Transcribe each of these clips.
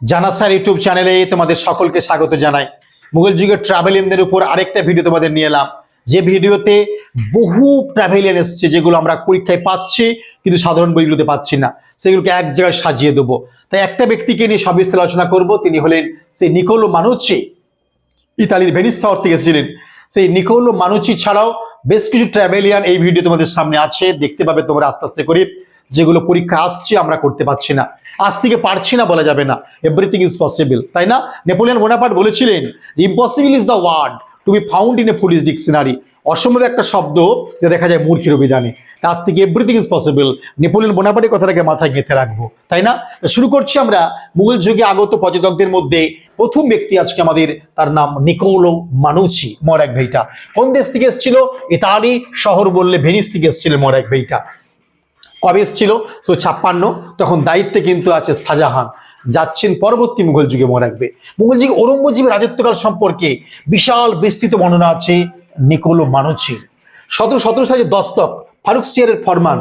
জানা sir YouTube চ্যানেলে তোমাদের সকলকে স্বাগত জানাই। মুঘল যুগের ট্রাভেলিয়ানদের উপর আরেকটা ভিডিও তোমাদের নিয়ে এলাম। যে ভিডিওতে বহু ট্রাভেলিয়ান এসছে যেগুলো আমরা পরীক্ষায় পাচ্ছি, কিন্তু সাধারণ বইগুলোতে পাচ্ছি না। সেগুলোকে এক জায়গায় সাজিয়ে দেবো। তাই একটা ব্যক্তিকে নিয়ে সবিস্তারে আলোচনা করব। তিনি হলেন সেই নিকোলো মানুচি। ইতালির ভেনিস শহর থেকে এসেছিলেন। সেই নিকোলো মানুচি ছাড়াও বেশ কিছু ট্রাভেলিয়ান এই ভিডিও তোমাদের সামনে আছে। দেখতে পাবে তোমরা আস্তে আস্তে করে। যেগুলো পরীক্ষা আসছে, আমরা করতে পারছি না। আজ থেকে পারছি না বলা যাবে না। এভরিথিং ইজ পসিবল তাই না? নেপোলিয়ান বোনাপার্ট বলেছিলেন impossible is the word to be found in a police dictionary অসম্ভব একটা শব্দ যা দেখা যায় মূর্খের অভিধানে। আজ থেকে এভরিথিং ইজ পসিবল নেপোলিয়ান বোনাপার্টের কথাটাকে মাথায় গেঁথে রাখব, তাই না? শুরু করছি আমরা মুঘল যুগে আগত পর্যটকদের মধ্যে প্রথম ব্যক্তি আজকে আমাদের, তার নাম নিকোলো মানুচি মরাক ভেইটা। কোন দেশ থেকে এসেছিল? ইতালি, শহর বললে ভেনিস থেকে এসেছিল মরাক ভেইটা। কবে এসেছিল? তো ছাপ্পান্ন। তখন দায়িত্বে কিন্তু আছে শাহজাহান। যাচ্ছেন পরবর্তী মুঘল যুগে মনে রাখবে। মুঘল যুগে ঔরঙ্গজীবের রাজত্বকাল সম্পর্কে বিশাল বিস্তৃত বর্ণনা আছে নিকোলো মানুচি সতেরো সতেরো সালে দস্তক, ফারুক সিয়ারের ফরমান,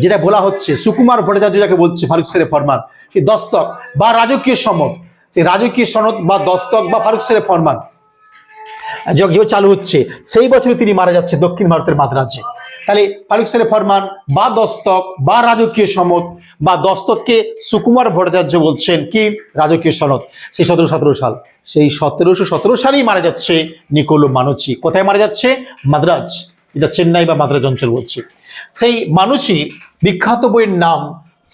যেটা বলা হচ্ছে, সুকুমার ভট্টাচার্য যাকে বলছে, ফারুক সিয়ারের ফরমান সেই দস্তক বা রাজকীয় সনদ সেই রাজকীয় সনদ বা দস্তক বা ফারুক সিয়ারের ফরমান। যে যে চালু হচ্ছে। সেই বছরে তিনি মারা যাচ্ছে দক্ষিণ ভারতের মাদ্রাজে। তাহলে ফারুক সেরে ফরমান, বা দস্তক, বা রাজকীয় সনদ বা দস্তককে সুকুমার ভট্টাচার্য বলছেন কি? রাজকীয় সনদ। সেই সতেরো সতেরো সাল। সেই সতেরোশো সতেরো সালেই মারা যাচ্ছে নিকোলো মানুচি। কোথায় মারা যাচ্ছে? মাদ্রাজ। এটা চেন্নাই বা মাদ্রাজ অঞ্চল বলছে। সেই মানুষই বিখ্যাত বইয়ের নাম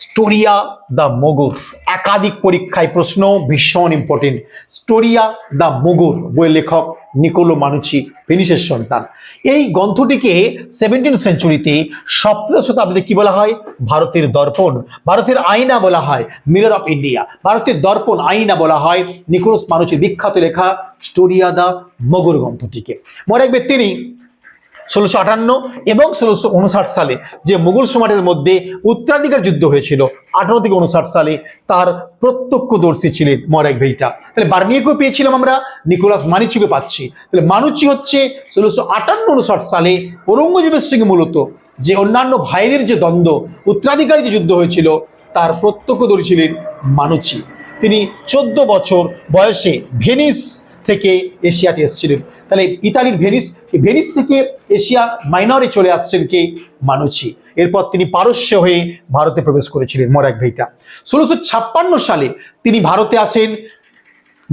স্টোরিয়া দ্য মগুর একাধিক পরীক্ষায় প্রশ্ন ভীষণ ইম্পর্টেন্ট স্টোরিয়া দ্য মগুর বইয়ের লেখক নিকোলো মানুচি ভেনিসের সন্তান। এই গ্রন্থটিকে সেভেন্টিন সেঞ্চুরিতে সপ্তদশ শতাব্দীতে কি বলা হয়? ভারতের দর্পণ। ভারতের আয়না বলা হয় মিরর অফ ইন্ডিয়া ভারতের দর্পণ আয়না বলা হয়, নিকোলস মানুচির বিখ্যাত লেখা স্টোরিয়া দ্য মগুর গ্রন্থটিকে। মনে রাখবে তিনি ষোলোশো আটান্ন এবং ষোলোশো উনষাট সালে যে মুঘল সমাজের মধ্যে উত্তরাধিকার যুদ্ধ হয়েছিল, আঠারো থেকে উনষাট সালে তার প্রত্যক্ষদর্শী ছিলেন মরেক ভেইটা। তাহলে বার্নিয়াকেও পেয়েছিলাম আমরা, নিকোলাস মানিচুকে পাচ্ছি। তাহলে মানুচি হচ্ছে ষোলোশো আটান্ন উনষাট সালে ঔরঙ্গজেবের সঙ্গে মূলত যে অন্যান্য ভাইদের যে দ্বন্দ্ব, উত্তরাধিকারী যে যুদ্ধ হয়েছিল, তার প্রত্যক্ষদর্শী ছিলেন মানুচি। তিনি চোদ্দ বছর বয়সে ভেনিস থেকে এশিয়াতে এসেছিলেন। তাহলে ইতালির ভেনিস ভেনিস থেকে এশিয়া মাইনরে চলে আসছেন কে? মানুচি। এরপর তিনি পারস্য হয়ে ভারতে প্রবেশ করেছিলেন মরাক ভেইটা। ষোলোশো সালে তিনি ভারতে আসেন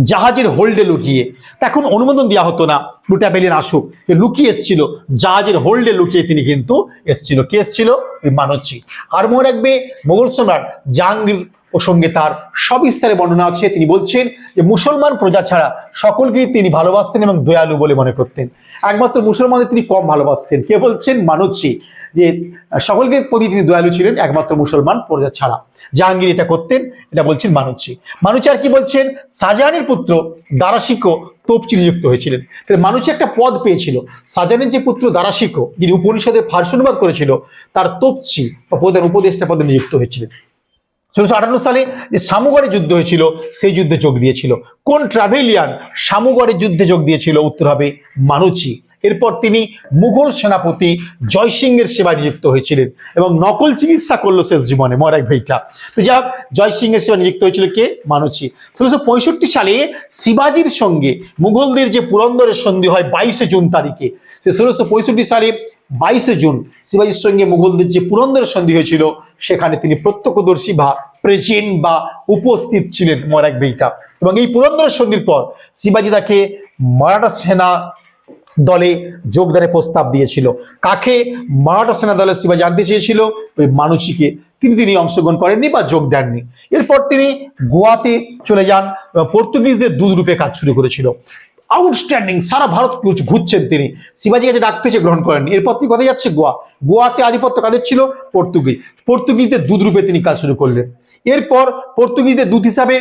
জাহাজের হোল্ডে লুকিয়ে। এখন অনুমোদন দেওয়া হতো না লুটা লুটাবেলিন আসুক। লুকিয়ে এসছিল, জাহাজের হোল্ডে লুকিয়ে তিনি কিন্তু এসছিল। কে এসছিল? ওই মানচ্ছি আর মনে রাখবে, মোগল সম্রাট জাহাঙ্গীর প্রসঙ্গে তার সবিস্তারে বর্ণনা আছে। তিনি বলছেন যে, মুসলমান প্রজা ছাড়া সকলকেই তিনি ভালোবাসতেন এবং দয়ালু বলে মনে করতেন। একমাত্র মুসলমানদের তিনি কম ভালোবাসতেন। কে বলছেন? মানুষী যে সকলকে প্রতি তিনি দয়ালু ছিলেন, একমাত্র মুসলমান প্রজা ছাড়া। জাহাঙ্গীর এটা করতেন, এটা বলছেন মানুচি। মানুচি আর কি বলছেন? শাহজাহানের পুত্র দারাশিকো তোপচি নিযুক্ত হয়েছিলেন। তাহলে মানুষই একটা পদ পেয়েছিল। শাহজাহানের যে পুত্র দারাশিকো, যিনি উপনিষদের ফার্স অনুবাদ করেছিল, তার তোপচি বা প্রধান উপদেষ্টা পদে নিযুক্ত হয়েছিলেন। ষোলোশো আটান্ন সালে যে সামুগড়ে যুদ্ধ হয়েছিল, সেই যুদ্ধে যোগ দিয়েছিল। কোন ট্রাভেলিয়ান সামুগড়ের যুদ্ধে যোগ দিয়েছিল? উত্তর হবে মানুচি। এরপর তিনি মুঘল সেনাপতি জয়সিংহের সেবায় নিযুক্ত হয়েছিলেন এবং নকল চিকিৎসা করল শেষ জীবনে। মরাক ভাইটা। তো যাক জয়সিংহের সেবা নিযুক্ত হয়েছিল কে? মানুচি। ষোলোশো পঁয়ষট্টি সালে শিবাজির সঙ্গে মুঘলদের যে পুরন্দরের সন্ধি হয় বাইশে জুন তারিখে, সে ষোলোশো পঁয়ষট্টি সালে বাইশে জুন শিবাজির সঙ্গে মুঘলদের যে পুরন্দরের সন্ধি হয়েছিল, সেখানে তিনি প্রত্যক্ষদর্শী বা প্রেজেন্ট বা উপস্থিত ছিলেন মরাক বেইটা এবং এই পুরন্দরের সন্ধির পর শিবাজি তাকে মারাঠা সেনা দলে যোগদানের প্রস্তাব দিয়েছিল। কাকে? মারাঠা সেনা দলে শিবাজি আনতে চেয়েছিল, ওই মানুষীকে কিন্তু তিনি অংশগ্রহণ করেননি বা যোগ দেননি। এরপর তিনি গোয়াতে চলে যান পর্তুগিজদের দুধ রূপে কাজ শুরু করেছিল। আউটস্ট্যান্ডিং সারা ভারত ঘুরছেন তিনি। শিবাজি কাছে ডাক পেয়েছে, গ্রহণ করেননি। এরপর তিনি কোথায় যাচ্ছে গোয়া। গোয়াতে আধিপত্য কাদের ছিল? পর্তুগিজ। পর্তুগিজদের দুধ রূপে তিনি কাজ শুরু করলেন। এরপর পর্তুগিজদের দূত হিসাবে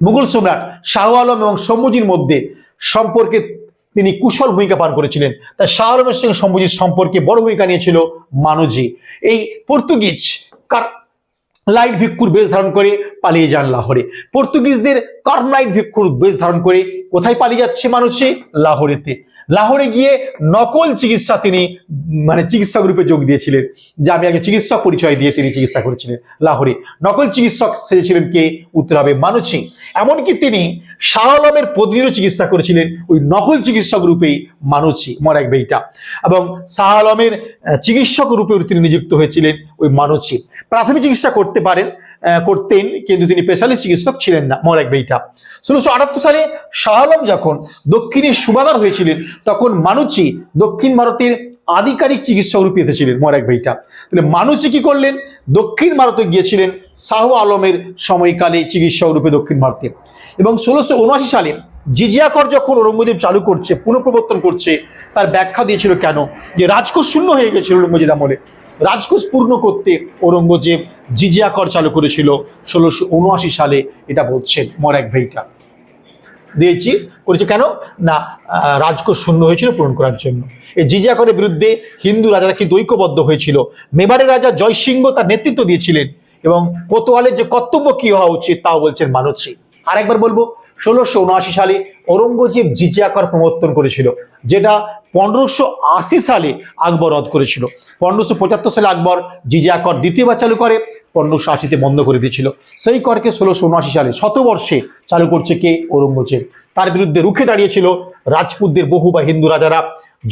মুঘল সম্রাট শাহ আলম এবং সম্মুজির মধ্যে সম্পর্কে তিনি কুশল ভূমিকা পালন করেছিলেন। তাই শাহ আলমের সঙ্গে সম্পর্কে বড় ভূমিকা নিয়েছিল মানুজি। এই পর্তুগিজ কার লাইট ভিক্ষুর বেশ ধারণ করে পালিয়ে যান লাহোরে। পর্তুগিজদের কার্নাইট ভিক্ষুর বেশ ধারণ করে কোথায় পালিয়ে যাচ্ছে মানুষে? লাহোরেতে। লাহোরে গিয়ে নকল চিকিৎসা তিনি মানে চিকিৎসা গ্রুপে যোগ দিয়েছিলেন, যে আমি আগে চিকিৎসক পরিচয় দিয়ে তিনি চিকিৎসা করেছিলেন লাহোরে। নকল চিকিৎসক সেজেছিলেন কে? উত্তর হবে এমনকি তিনি শাহ আলমের চিকিৎসা করেছিলেন, ওই নকল চিকিৎসক রূপেই মানুষই মরাক বেইটা। এবং শাহ আলমের চিকিৎসক রূপেও তিনি নিযুক্ত হয়েছিলেন ওই মানুষই প্রাথমিক চিকিৎসা করতে পারেন করতেন, কিন্তু তিনি স্পেশালিস্ট চিকিৎসক ছিলেন না। মরাক বেইটা ষোলোশো আটাত্তর সালে শাহ আলম যখন দক্ষিণের সুবাদার হয়েছিলেন, তখন মানুচি দক্ষিণ ভারতের আধিকারিক চিকিৎসক রূপে এসেছিলেন। মরাক ভাইটা তাহলে মানুচি কি করলেন? দক্ষিণ ভারতে গিয়েছিলেন শাহ আলমের সময়কালে চিকিৎসক রূপে দক্ষিণ ভারতে। এবং ষোলোশো উনআশি সালে জিজিয়া কর যখন ঔরঙ্গজেব চালু করছে, পুনঃপ্রবর্তন করছে, তার ব্যাখ্যা দিয়েছিল কেন? যে রাজকোষ শূন্য হয়ে গেছিল ঔরঙ্গজেব আমলে। রাজকোষ পূর্ণ করতে ঔরঙ্গজেব জিজিয়া কর চালু করেছিল ষোলোশো উনআশি সালে, এটা বলছেন মরাক ভাইটা। দিয়েছি, করেছে কেন? না রাজকোষ শূন্য হয়েছিল পূরণ করার জন্য। এই জিজিয়া করের বিরুদ্ধে হিন্দু রাজারা কিন্তু ঐক্যবদ্ধ হয়েছিল। মেবারের রাজা জয়সিংহ তার নেতৃত্ব দিয়েছিলেন এবং কোতোয়ালের যে কর্তব্য কি হওয়া উচিত তাও বলছেন মানছি আর একবার বলব, ষোলোশো উনআশি সালে ঔরঙ্গজেব জিজিয়াকর প্রবর্তন করেছিল, যেটা পনেরোশো আশি সালে আকবর রদ করেছিল। পনেরোশো পঁচাত্তর সালে আকবর জিজিয়াকর দ্বিতীয়বার চালু করে পনেরোশো আশিতে বন্ধ করে দিয়েছিল। সেই করকে ষোলোশো উনআশি সালে শতবর্ষে চালু করছে কে? ঔরঙ্গজেব। তার বিরুদ্ধে রুখে দাঁড়িয়েছিল রাজপুতদের বহু বা হিন্দু রাজারা।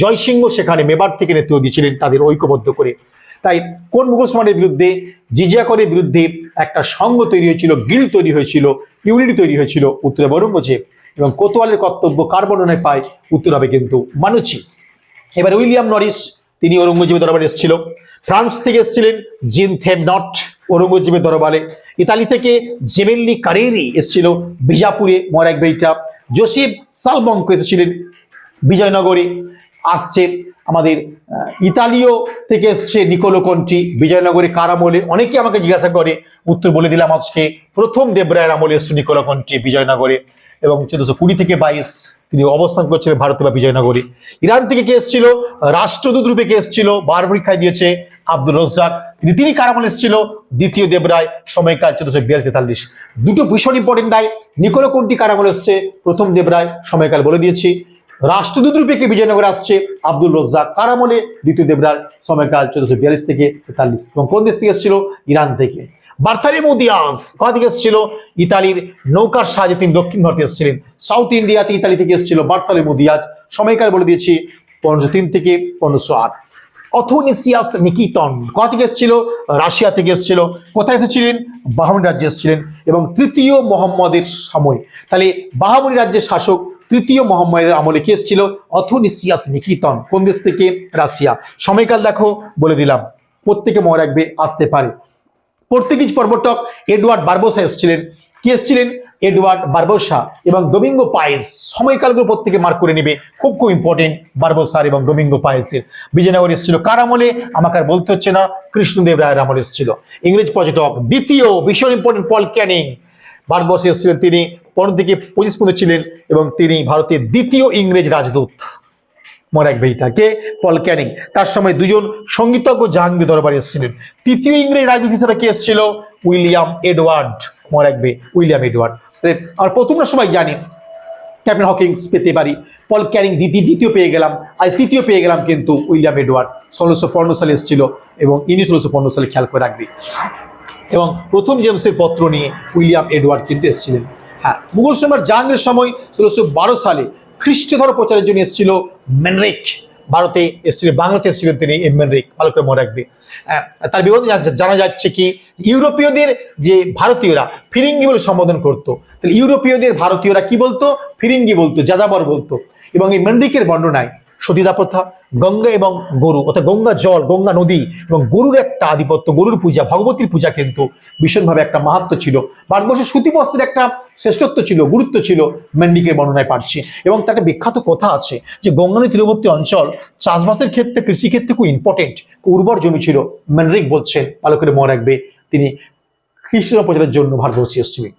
জয়সিংহ সেখানে মেবার থেকে নেতৃত্ব দিয়েছিলেন, তাদের ঐক্যবদ্ধ করে। তাই কোন মুঘল সমাজের বিরুদ্ধে, জিজিয়াকরের বিরুদ্ধে একটা সংঘ তৈরি হয়েছিল, গিল তৈরি হয়েছিল, ইউনিটি তৈরি হয়েছিল উত্তরে ঔরঙ্গজেব এবং কোতোয়ালের কর্তব্য কার বর্ণনায় পায়, উত্তর হবে কিন্তু মানুচি। এবার উইলিয়াম নরিস, তিনি ঔরঙ্গজেবের দরবারে এসেছিল। ফ্রান্স থেকে এসেছিলেন জিন থেম নট। ঔরঙ্গজেবের দরবারে। ইতালি থেকে জেমেল্লি কারেরি এসেছিল বিজাপুরে মরাক বেইটা জোসেফ সালবঙ্ক এসেছিলেন বিজয়নগরে। আসছে আমাদের ইতালীয় থেকে এসছে নিকোলো কন্টি বিজয়নগরে কার আমলে অনেকে আমাকে জিজ্ঞাসা করে, উত্তর বলে দিলাম আজকে, প্রথম দেবরায়ের আমলে এসছে নিকোলো কন্টি বিজয়নগরে। এবং চোদ্দশো কুড়ি থেকে বাইশ তিনি অবস্থান করছিলেন ভারতে বা বিজয়নগরে। ইরান থেকে কে এসেছিল? রাষ্ট্রদূত রূপে কে এসেছিল? বার পরীক্ষায় দিয়েছে আব্দুল রজ্জাক তিনি তিনি কার এসেছিল দ্বিতীয় দেবরায় সময়কাল চোদ্দশো বিয়াল্লিশ তেতাল্লিশ। দুটো ভীষণ ইম্পর্টেন্ট দায়। নিকোলো কোনটি কার আমলে এসছে প্রথম দেবরায় সময়কাল বলে দিয়েছি। রাষ্ট্রদূত রূপে কে বিজয়নগরে আসছে? আব্দুল রজ্জাক কার আমলে দ্বিতীয় দেবরার সময়কাল চোদ্দশো বিয়াল্লিশ থেকে তেতাল্লিশ। এবং কোন দেশ থেকে এসেছিল? ইরান থেকে। বার্থারি মুদিয়াস কোথা থেকে এসেছিল? ইতালির নৌকার সাহায্যে তিনি দক্ষিণ ভারতে এসেছিলেন। সাউথ ইন্ডিয়াতে ইতালি থেকে এসেছিল। বার্থারি মুদিয়াজ সময়কাল বলে দিয়েছি, পনেরোশো তিন থেকে পনেরোশো আট। অথোনিসিয়াস নিকিতন। কোথা থেকে এসেছিল? রাশিয়া থেকে এসেছিল। কোথায় এসেছিলেন? বাহামনি রাজ্যে এসেছিলেন এবং তৃতীয় মোহাম্মদের সময়। তাহলে বাহামনি রাজ্যের শাসক তৃতীয় মোহাম্মদের আমলে কি এসেছিল? অথোনিসিয়াস নিকিতন। কোন দেশ থেকে? রাশিয়া। সময়কাল দেখো, বলে দিলাম। প্রত্যেকে মনে রাখবে, আসতে পারে। পর্তুগিজ পর্যটক এডওয়ার্ড বার্বোসা এসেছিলেন। কি এসেছিলেন? এডওয়ার্ড বার্বোসা এবং ডোমিঙ্গো পায়েস সময়কালগুলো প্রত্যেকে মার্ক করে নেবে। খুব খুব ইম্পর্টেন্ট বার্বোসার এবং ডোমিঙ্গো পায়েসের। বিজয়নগর এসেছিল কার আমলে? আমাকে আর বলতে হচ্ছে না, কৃষ্ণদেব রায়ের আমলে এসেছিল। ইংরেজ পর্যটক দ্বিতীয় ভীষণ ইম্পর্টেন্ট পল ক্যানিং ভারতবর্ষে এসেছিলেন তিনি পনেরো থেকে পঁচিশ পর্যন্ত ছিলেন এবং তিনি ভারতের দ্বিতীয় ইংরেজ রাজদূত। মরাক বেইটা কে? পল ক্যানিং তার সময় দুজন সঙ্গীতজ্ঞ জাহাঙ্গীর দরবারে এসেছিলেন। তৃতীয় ইংরেজ রাজদূত হিসেবে কে এসেছিল? William Edward. মরাক বে উইলিয়াম এডওয়ার্ড। আর প্রথমটা সবাই জানি, ক্যাপ্টেন হকিংস পেতে পারি। পল ক্যানিং দ্বিতীয় দ্বিতীয় পেয়ে গেলাম, আর তৃতীয় পেয়ে গেলাম কিন্তু উইলিয়াম এডওয়ার্ড। ষোলোশো পনেরো সালে এসেছিল এবং ইনি ষোলোশো পনেরো সালে খেয়াল করে রাখবি। এবং প্রথম জেমসের পত্র নিয়ে উইলিয়াম এডওয়ার্ড কিন্তু এসেছিলেন। হ্যাঁ মুঘল সম্রাট জাহাঙ্গীরের সময় ষোলোশো বারো সালে খ্রিস্ট ধর্ম প্রচারের জন্য এসেছিল মেনরেক ভারতে এসেছিলেন বাংলাতে এসেছিলেন তিনি এই মেনরেক ভালো করে মনে রাখবে। তার বিবরণ জানা যাচ্ছে কি, ইউরোপীয়দের যে ভারতীয়রা ফিরিঙ্গি বলে সম্বোধন করতো, তাহলে ইউরোপীয়দের ভারতীয়রা কি বলতো? ফিরিঙ্গি বলতো, যাযাবর বলতো। এবং এই মেনরিকের বর্ণনায় সতীদা প্রথা, গঙ্গা এবং গরু, অর্থাৎ গঙ্গা জল, গঙ্গা নদী এবং গরুর একটা আধিপত্য, গরুর পূজা, ভগবতীর পূজা কিন্তু ভীষণভাবে একটা মাহাত্ম ছিল। ভারতবর্ষের সুতি বস্ত্রের একটা শ্রেষ্ঠত্ব ছিল, গুরুত্ব ছিল মেন্ডিকের বর্ণনায় পাচ্ছি এবং তার একটা বিখ্যাত কথা আছে যে গঙ্গা নদী তীরবর্তী অঞ্চল চাষবাসের ক্ষেত্রে, কৃষিক্ষেত্রে খুব ইম্পর্টেন্ট উর্বর জমি ছিল। মেনরিক বলছেন ভালো করে মনে রাখবে, তিনি খ্রিস্টান প্রচারের জন্য ভারতবর্ষে এসেছিলেন।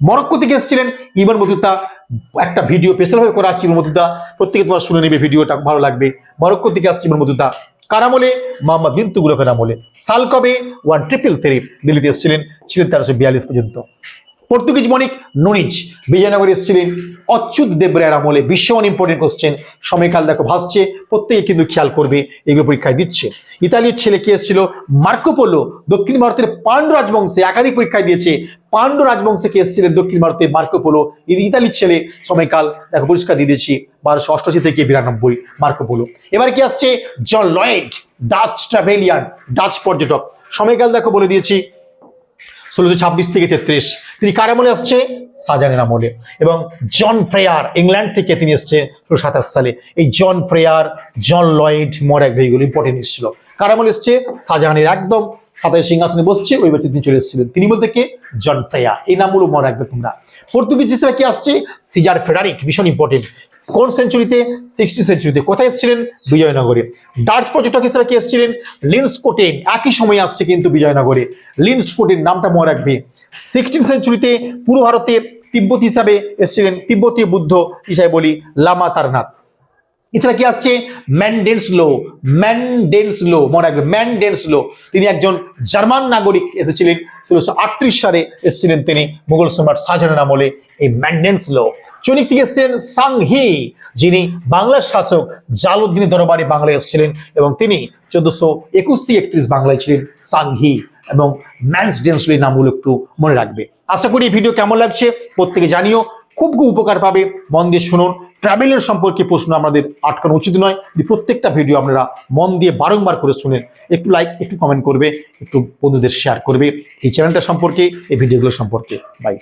মরক্কো থেকে এসেছিলেন ইমান মতুতা একটা ভিডিও স্পেশালভাবে করা আছে ইমান প্রত্যেকে তোমার শুনে নেবে, ভিডিওটা ভালো লাগবে। মরক্কো থেকে আসছে ইমন মতুতা কার আমলে মোহাম্মদ বিন তুগলকের আমলে সাল কবে ওয়ান ট্রিপল থ্রি দিল্লিতে এসেছিলেন, ছিলেন তেরোশো বিয়াল্লিশ পর্যন্ত। পর্তুগিজ বণিক নুনিজ বিজয়নগরে এসেছিলেন অচ্যুত দেবরায়ের আমলে ভীষণ ইম্পর্টেন্ট কোশ্চেন সময়কাল দেখো ভাসছে, প্রত্যেকে কিন্তু খেয়াল করবে, এগুলো পরীক্ষায় দিচ্ছে। ইতালির ছেলে কি এসেছিল? মার্কোপোলো দক্ষিণ ভারতের পাণ্ডু রাজবংশে, একাধিক পরীক্ষায় দিয়েছে। পাণ্ডু রাজবংশে কে এসেছিলেন দক্ষিণ ভারতে মার্কোপোলো ইতালির ছেলে সময়কাল দেখো পরিষ্কার দিয়ে দিয়েছি, বারোশো অষ্টআশি থেকে বিরানব্বই মার্কোপোলো এবার কি আসছে? John Lloyd, Dutch traveller, Dutch পর্যটক। সময়কাল দেখো বলে দিয়েছি ষোলোশো ছাব্বিশ থেকে তেত্রিশ। তিনি কার আমলে আসছে? সাজানের আমলে। এবং জন ফ্রেয়ার ইংল্যান্ড থেকে তিনি এসছে সাতাশ সালে। এই জন ফ্রেয়ার, জন লয়েড মরাক এইগুলো ইম্পর্টেন্ট এসেছিল। কার আমলে এসছে? শাহজাহানের একদম সাতাই সিংহাসনে বসছে, ওই ব্যক্তি তিনি চলে এসেছিলেন। তিনি বলতে কে? জন ফ্রেয়া এই নামগুলো মনে রাখবে তোমরা। পর্তুগিজ হিসেবে কি আসছে? সিজার ফেডারিক, ভীষণ ইম্পর্টেন্ট কোন সেঞ্চুরিতে সিক্সটি সেঞ্চুরিতে কোথায় এসেছিলেন? বিজয়নগরে। ডার্চ পর্যটক হিসেবে কি এসেছিলেন? লিন্স লিন্সকোটেন একই সময় আসছে কিন্তু বিজয়নগরে। লিন্সকোটেন নামটা মনে রাখবে। সিক্সটিন সেঞ্চুরিতে পুরো ভারতে তিব্বত হিসাবে এসেছিলেন তিব্বতীয় বুদ্ধ হিসাবে বলি লামা তারনাথ। এছাড়া কি আসছে? ম্যান্ডেলস লো ম্যান্ডেলস লো মনে রাখবে ম্যান্ডেলস লো তিনি একজন জার্মান নাগরিক এসেছিলেন, ষোলোশো আটত্রিশ সালে এসেছিলেন তিনি, মুঘল সম্রাট শাহজাহানের আমলে এই ম্যান্ডেলস লো চৈনিক থেকে এসেছিলেন সাংহি যিনি বাংলার শাসক জালুদ্দিনের দরবারে বাংলায় এসেছিলেন এবং তিনি চোদ্দশো একুশ থেকে একত্রিশ বাংলায় ছিলেন সাংহি এবং ম্যান্স ডেন্সলি নামগুলো একটু মনে রাখবে। আশা করি এই ভিডিও কেমন লাগছে, প্রত্যেকে জানিও, খুব খুব উপকার পাবে। মন দিয়ে শুনুন ট্রাভেলের সম্পর্কে প্রশ্ন আমাদের আটকানো উচিত নয়। প্রত্যেকটা ভিডিও আপনারা মন দিয়ে বারংবার করে শুনেন একটু লাইক একটু কমেন্ট করবে, একটু বন্ধুদের শেয়ার করবে। এই চ্যানেলটা সম্পর্কে, এই ভিডিওগুলো সম্পর্কে। বাই